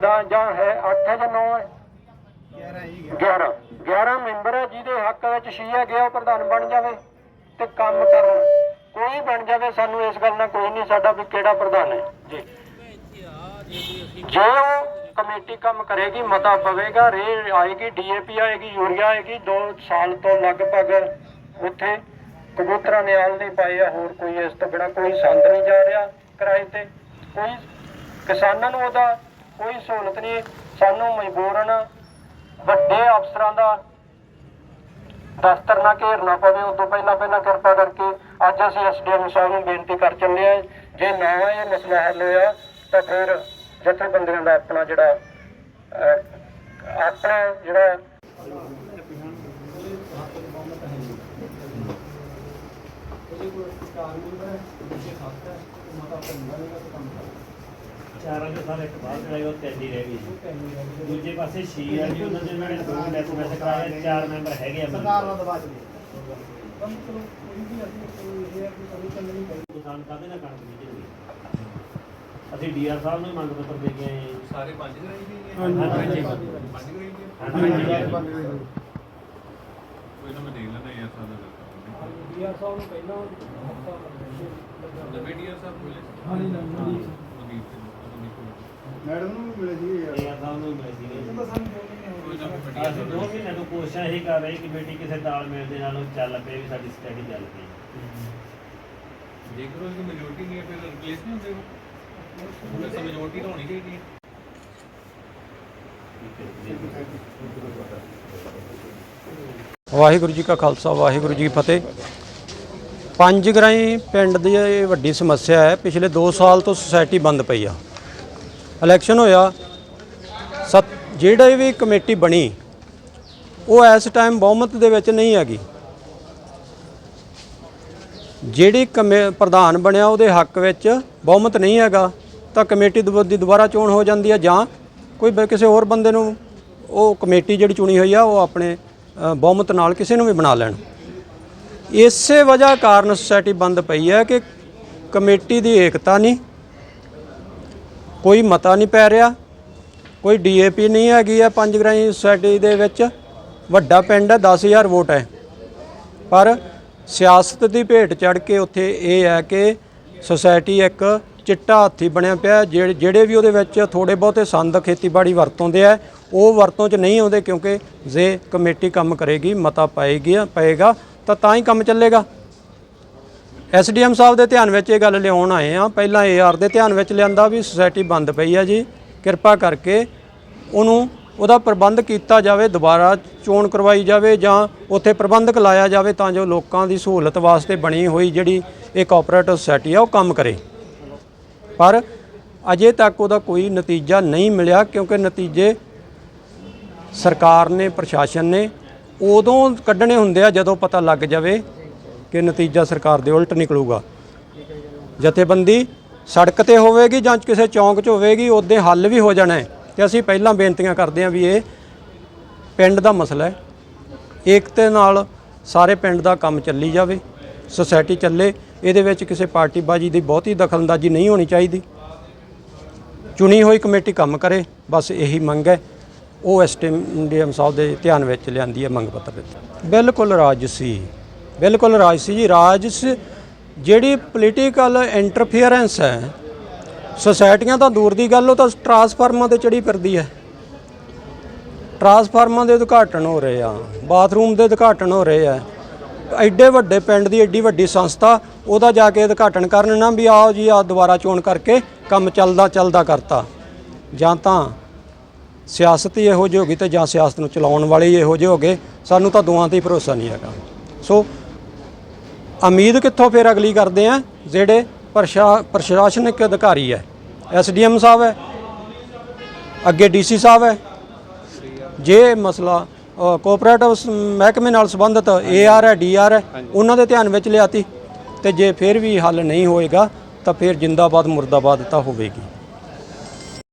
ਦਾ ਜਾਂ ਹੈ 8 ਜਾਂ 9 ਹੈ। 11 11 ਮੈਂਬਰ ਹੈ ਜਿਹਦੇ ਹੱਕ ਵਿੱਚ ਸ਼ੀਆ ਗਿਆ ਉਹ ਪ੍ਰਧਾਨ ਬਣ ਜਾਵੇ ਤੇ ਕੰਮ ਕਰਨ। ਕੋਈ ਬਣ ਜਾਵੇ ਸਾਨੂੰ ਇਸ ਗੱਲ ਨਾਲ ਕੋਈ ਨਹੀਂ ਸਾਡਾ ਵੀ ਕਿਹੜਾ ਪ੍ਰਧਾਨ ਹੈ। ਜੀ। ਜੇ ਉਹ ਕਮੇਟੀ ਕੰਮ ਕਰੇਗੀ ਮਤਾ ਪਵੇਗਾ ਰੇ ਆਏਗੀ ਡੀਏਪੀ ਆਏਗੀ ਯੂਰੀਆ ਆਏਗੀ 2 ਸਾਲ ਤੋਂ ਲਗਭਗ ਉੱਥੇ ਕਬੂਤਰਾਂ ਨੇ ਆਲ ਨਹੀਂ ਪਾਏ ਆ ਹੋਰ ਕੋਈ ਇਸ ਤੋਂ ਬਿਨਾ ਕੋਈ ਸੰਦ ਨਹੀਂ ਜਾ ਰਿਹਾ ਕਿਰਾਏ ਤੇ। ਕੋਈ ਕਿਸਾਨਾਂ ਨੂੰ ਉਹਦਾ ਕੋਈ ਸਹੂਲਤ ਨਹੀਂ। ਸਾਨੂੰ ਮਜਬੂਰਨ ਵੱਡੇ ਅਫਸਰਾਂ ਦਾ ਦਫ਼ਤਰ ਨਾ ਘੇਰਨਾ ਪਵੇ। ਉਦੋਂ ਪਹਿਲਾਂ ਪਹਿਲਾਂ ਕਿਰਪਾ ਕਰਕੇ ਅੱਜ ਅਸੀਂ ਐਸਡੀਐਮ ਸਾਹਿਬ ਨੂੰ ਬੇਨਤੀ ਕਰ ਚੱਲੇ ਹਾਂ ਜੇ ਨਾ ਇਹ ਮਸਲਾ ਹੱਲ ਹੋਇਆ ਤਾਂ ਫਿਰ ਜਥੇਬੰਦੀਆਂ ਦਾ ਆਪਣਾ ਜਿਹੜਾ ਅਹ, ਆਪਣਾ ਜਿਹੜਾ ਚਾਰਾਂ ਦੇ ਸਾਰੇ ਇੱਕ ਬਾਹਰ ਚਲੇ ਗਏ ਉਹ ਤਿੰਨ ਹੀ ਰਹਿ ਗਏ ਜੀ ਦੂਜੇ ਪਾਸੇ ਛੇ ਆ ਜੀ ਉਹਨਾਂ ਦੇ ਨੇ ਦੋ ਡੈਥ ਮੈਚ ਕਰਾਏ ਚਾਰ ਮੈਂਬਰ ਹੈਗੇ ਆ ਸਰਕਾਰ ਨਾਲ ਦਬਾ ਕਿਸਾਨ ਕਾਹਦੇ ਨਾਲ ਕਣਕ ਬੀਜਣਗੇ? ਅਸੀਂ ਡੀਆਰ ਸਾਹਿਬ ਨੂੰ ਮੰਗ ਪੱਤਰ ਦੇ ਕੇ ਆਏ ਹਾਂ। ਜੀ। ਸਾਰੇ ਪੰਜ ਗ੍ਰਾਈ ਦੀ ਹਾਂਜੀ। ਪੰਜ ਗ੍ਰਾਈ ਦੀ ਹਾਂਜੀ ਕੋਈ ਨਾ ਮੈਂ ਦੇਖ ਲੈਣਾ ਯਾਰ ਸਾਡਾ ਦੱਸਦਾ ਡੀਆਰ ਸਾਹਿਬ ਨੂੰ ਪਹਿਲਾਂ ਹਫਤਾ ਲਵੇਡੀਆ ਸਾਹਿਬ ਬੋਲੇ ਹਾਂਜੀ, ਹਾਂਜੀ। ਮਨੀਤ ਮਨੀਤ ਮੈਡਮ ਨੂੰ ਵੀ ਮਿਲੇ ਸੀ ਯਾਰ। ਡੀਆਰ ਸਾਹਿਬ ਨੂੰ ਮਿਲੇ ਸੀਗੇ। ਜੀ। ਕੋਈ ਨਾ ਮੈਂ ਅਸੀਂ ਦੋ ਮਹੀਨੇ ਤੋਂ ਕੋਸ਼ਿਸ਼ਾਂ ਇਹ ਕਰ ਰਹੇ ਕਿ ਬੇਟੀ ਕਿਸੇ ਤਾਲਮੇਲ ਦੇ ਨਾਲ ਉਹ ਚੱਲ ਪਏ ਵੀ ਸਾਡੀ ਸਟੱਡੀ ਚੱਲ ਪਈ। ਜੇਕਰ ਉਸ ਦੀ ਮੈਜੋਰਟੀ ਨਹੀਂ ਹੈ ਫਿਰ ਰਿਪਲੇਸ ਨਹੀਂ ਹੁੰਦੇ ਉਹ? ਉਹਨੇ ਸਭ ਮੈਜੋਰਟੀ ਤਾਂ ਹੋਣੀ ਚਾਹੀਦੀ ਹੈ। ਵਾਹਿਗੁਰੂ ਜੀ ਕਾ ਖਾਲਸਾ ਵਾਹਿਗੁਰੂ ਜੀ ਕੀ ਫਤਿਹ। ਪੰਜ ਗਰਾਈ ਪਿੰਡ ਦੀ ਇਹ ਵੱਡੀ ਸਮੱਸਿਆ ਹੈ ਪਿਛਲੇ 2 ਸਾਲ ਤੋਂ ਸੁਸਾਇਟੀ ਬੰਦ ਪਈ ਆ। ਇਲੈਕਸ਼ਨ ਹੋਇਆ, ਸਤ, ਜਿਹੜੀ ਵੀ ਕਮੇਟੀ ਬਣੀ, ਉਹ ਇਸ ਟਾਈਮ ਬਹੁਮਤ ਦੇ ਵਿੱਚ ਨਹੀਂ ਹੈਗੀ। ਜਿਹੜੀ ਕਮੇ, ਪ੍ਰਧਾਨ ਬਣਿਆ, ਉਹਦੇ ਹੱਕ ਵਿੱਚ ਬਹੁਮਤ ਨਹੀਂ ਹੈਗਾ, ਤਾਂ ਕਮੇਟੀ ਦੁਬ- ਦੀ ਦੁਬਾਰਾ ਚੋਣ ਹੋ ਜਾਂਦੀ ਹੈ, ਜਾਂ ਕੋਈ ਬ- ਕਿਸੇ ਹੋਰ ਬੰਦੇ ਨੂੰ ਉਹ ਕਮੇਟੀ ਜਿਹੜੀ ਚੁਣੀ ਹੋਈ ਆ, ਉਹ ਆਪਣੇ ਬਹੁਮਤ ਨਾਲ ਕਿਸੇ ਨੂੰ ਵੀ ਬਣਾ ਲੈਣ। ਇਸੇ ਵਜ੍ਹਾ ਕਾਰਨ ਸੁਸਾਇਟੀ ਬੰਦ ਪਈ ਹੈ ਕਿ ਕਮੇਟੀ ਦੀ ਏਕਤਾ ਨਹੀਂ ਕੋਈ ਮਤਾ ਨਹੀਂ ਪੈ ਰਿਹਾ। ਕੋਈ ਡੀਏਪੀ ਨਹੀਂ ਹੈਗੀ ਹੈ ਪੰਜ ਗ੍ਰਾਈ ਸੋਸਾਇਟੀ ਦੇ ਵਿੱਚ। ਵੱਡਾ ਪਿੰਡ ਹੈ 10000 ਵੋਟ ਹੈ। ਪਰ ਸਿਆਸਤ ਦੀ ਭੇਟ ਚੜ ਕੇ ਉੱਥੇ ਇਹ ਹੈ ਕਿ ਸੋਸਾਇਟੀ ਇੱਕ ਚਿੱਟਾ ਹਾਥੀ ਬਣਿਆ ਪਿਆ ਜਿਹੜੇ ਜਿਹੜੇ ਵੀ ਉਹਦੇ ਵਿੱਚ ਥੋੜੇ ਬਹੁਤੇ ਸੰਦ ਖੇਤੀਬਾੜੀ ਵਰਤੋਂਦੇ ਆ, ਉਹ ਵਰਤੋਂ 'ਚ ਨਹੀਂ ਆਉਂਦੇ ਕਿਉਂਕਿ ਜੇ ਕਮੇਟੀ ਕੰਮ ਕਰੇਗੀ, ਮਤਾ ਪਾਏਗੀ ਪਏਗਾ, ਤਾਂ ਤਾਂ ਹੀ ਕੰਮ ਚੱਲੇਗਾ। ਐਸਡੀਐਮ ਸਾਹਿਬ ਦੇ ਧਿਆਨ ਵਿੱਚ ਇਹ ਗੱਲ ਲਿਆਉਣ ਆਏ ਆ ਪਹਿਲਾਂ ਏਆਰ ਦੇ ਧਿਆਨ ਵਿੱਚ ਲਿਆਂਦਾ ਵੀ ਸੁਸਾਇਟੀ ਬੰਦ ਪਈ ਆ ਜੀ। ਕਿਰਪਾ ਕਰਕੇ ਉਹਨੂੰ, ਉਹਦਾ ਪ੍ਰਬੰਧ ਕੀਤਾ ਜਾਵੇ, ਦੁਬਾਰਾ ਚੋਣ ਕਰਵਾਈ ਜਾਵੇ ਜਾਂ ਉੱਥੇ ਪ੍ਰਬੰਧਕ ਲਾਇਆ ਜਾਵੇ ਤਾਂ ਜੋ ਲੋਕਾਂ ਦੀ ਸਹੂਲਤ ਵਾਸਤੇ ਬਣੀ ਹੋਈ ਜਿਹੜੀ ਇਹ ਕੋਆਪਰੇਟਿਵ ਸੁਸਾਇਟੀ ਆ, ਉਹ ਕੰਮ ਕਰੇ। ਪਰ ਅਜੇ ਤੱਕ ਉਹਦਾ ਕੋਈ ਨਤੀਜਾ ਨਹੀਂ ਮਿਲਿਆ ਕਿਉਂਕਿ ਨਤੀਜੇ ਸਰਕਾਰ ਨੇ, ਪ੍ਰਸ਼ਾਸਨ ਨੇ ਉਦੋਂ ਕੱਢਣੇ ਹੁੰਦੇ ਆ ਜਦੋਂ ਪਤਾ ਲੱਗ ਜਾਵੇ ਕਿ ਨਤੀਜਾ ਸਰਕਾਰ ਦੇ ਉਲਟ ਨਿਕਲੂਗਾ। ਜਥੇਬੰਦੀ ਸੜਕ ਤੇ ਹੋਵੇਗੀ ਜਾਂ ਕਿਸੇ ਚੌਂਕ 'ਚ ਹੋਵੇਗੀ, ਉਹਦੇ ਹੱਲ ਵੀ ਹੋ ਜਾਣਾ ਹੈ। ਤੇ ਅਸੀਂ ਪਹਿਲਾਂ ਬੇਨਤੀਆਂ ਕਰਦੇ ਹਾਂ ਵੀ ਇਹ ਪਿੰਡ ਦਾ ਮਸਲਾ ਹੈ। ਏਕਤੇ ਨਾਲ ਸਾਰੇ ਪਿੰਡ ਦਾ ਕੰਮ ਚੱਲੀ ਜਾਵੇ, ਸੁਸਾਇਟੀ ਚੱਲੇ, ਇਹਦੇ ਵਿੱਚ ਕਿਸੇ ਪਾਰਟੀਬਾਜ਼ੀ ਦੀ ਬਹੁਤੀ ਦਖਲਅੰਦਾਜ਼ੀ ਨਹੀਂ ਹੋਣੀ ਚਾਹੀਦੀ। ਚੁਣੀ ਹੋਈ ਕਮੇਟੀ ਕੰਮ ਕਰੇ, ਬਸ ਇਹੀ ਮੰਗ ਹੈ। ਉਹ ਐਸਟੀਐਮ ਸਾਹਿਬ ਦੇ ਧਿਆਨ ਵਿੱਚ ਲਿਆਂਦੀ ਹੈ ਮੰਗ ਪੱਤਰ ਦਿੱਤਾ। ਬਿਲਕੁਲ ਰਾਜਸੀ ਬਿਲਕੁਲ ਰਾਜ ਸੀ ਜੀ। ਰਾਜਸ ਜਿਹੜੀ ਪੋਲੀਟੀਕਲ ਇੰਟਰਫੀਅਰੈਂਸ ਹੈ ਸੁਸਾਇਟੀਆਂ ਤਾਂ ਦੂਰ ਦੀ ਗੱਲ, ਉਹ ਤਾਂ ਟਰਾਂਸਫਾਰਮਰਾਂ ਤੇ ਚੜੀ ਫਿਰਦੀ ਹੈ। ਟਰਾਂਸਫਾਰਮਰਾਂ ਦੇ ਉਦਘਾਟਨ ਹੋ ਰਹੇ ਆ ਬਾਥਰੂਮ ਦੇ ਉਦਘਾਟਨ ਹੋ ਰਹੇ ਆ। ਐਡੇ ਵੱਡੇ ਪਿੰਡ ਦੀ ਐਡੀ ਵੱਡੀ ਸੰਸਥਾ, ਉਹਦਾ ਜਾ ਕੇ ਉਦਘਾਟਨ ਕਰਨ ਨਾ ਵੀ ਆਓ ਜੀ ਆ ਦੁਬਾਰਾ ਚੋਣ ਕਰਕੇ ਕੰਮ ਚੱਲਦਾ ਚੱਲਦਾ ਕਰਤਾ। ਜਾਂ ਤਾਂ ਸਿਆਸਤ ਹੀ ਇਹੋ ਜਿਹੀ ਹੋ ਗਈ ਤੇ ਜਾਂ ਸਿਆਸਤ ਨੂੰ ਚਲਾਉਣ ਵਾਲੇ ਹੀ ਇਹੋ ਜਿਹੇ ਹੋ ਗਏ। ਸਾਨੂੰ ਤਾਂ ਦੋਵਾਂ ਤੇ ਹੀ ਭਰੋਸਾ ਨਹੀਂ ਹੈਗਾ। ਸੋ ਉਮੀਦ ਕਿੱਥੋਂ ਫਿਰ ਅਗਲੀ ਕਰਦੇ ਆ ਜਿਹੜੇ ਪ੍ਰਸ਼ਾ ਪ੍ਰਸ਼ਾਸਨਿਕ ਅਧਿਕਾਰੀ ਹੈ। ਐਸਡੀਐਮ ਸਾਹਿਬ ਹੈ ਅੱਗੇ ਡੀਸੀ ਸਾਹਿਬ ਹੈ। ਜੇ ਮਸਲਾ ਕੋਆਪਰੇਟਿਵ ਮਹਿਕਮੇ ਨਾਲ ਸੰਬੰਧਿਤ ਏਆਰ ਹੈ ਡੀਆਰ ਹੈ ਉਹਨਾਂ ਦੇ ਧਿਆਨ ਵਿੱਚ ਲਿਆਤੀ ਤੇ ਜੇ ਫਿਰ ਵੀ ਹੱਲ ਨਹੀਂ ਹੋਏਗਾ ਤਾਂ ਫਿਰ ਜਿੰਦਾਬਾਦ ਮੁਰਦਾਬਾਦ ਤਾਂ ਹੋਵੇਗੀ।